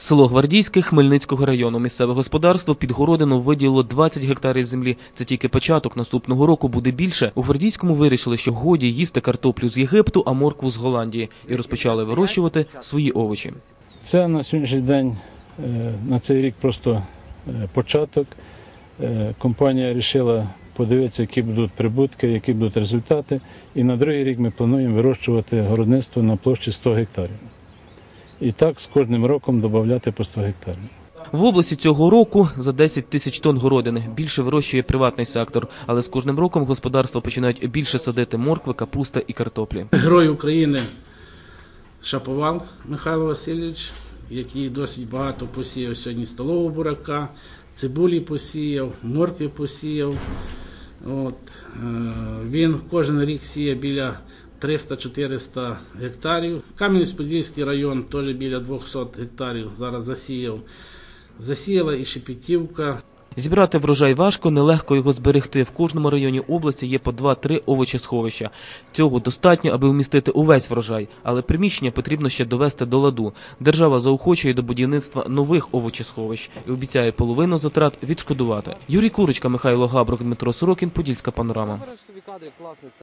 Село Гвардійське Хмельницького району. Місцеве господарство під городину виділило 20 гектарів землі. Це тільки початок. Наступного року буде більше. У Гвардійському вирішили, що годі їсти картоплю з Єгипту, а моркву з Голландії, і розпочали вирощувати свої овочі. Це на сьогоднішній день е, на цей рік просто е, початок. Е, Компанія вирішила подивитися, які будуть прибутки, які будуть результати. І на другий рік ми плануємо вирощувати городництво на площі 100 гектарів. І так з кожним роком додати по 100 гектарів. В області цього року за 10 тисяч тонн городини більше вирощує приватний сектор, але з кожним роком господарства починають більше садити моркви, капуста і картоплі. Герой України Шаповал Михайло Васильович, який досить багато посіяв сьогодні столового бурака, цибулі посіяв, моркви посіяв. От, е, він кожен рік сіє біля 300-400 гектарів. Кам'янець-Подільський район теж біля 200 гектарів зараз засіяв. Засіяла і Шепетівка, Зібрати врожай важко, нелегко його зберегти. В кожному районі області є по 2-3 овочесховища. Цього достатньо, аби вмістити увесь врожай, але приміщення потрібно ще довести до ладу. Держава заохочує до будівництва нових овочесховищ і обіцяє половину затрат відшкодувати. Юрій Курочка, Михайло Габрук, Дмитро Сорокін, Подільська панорама.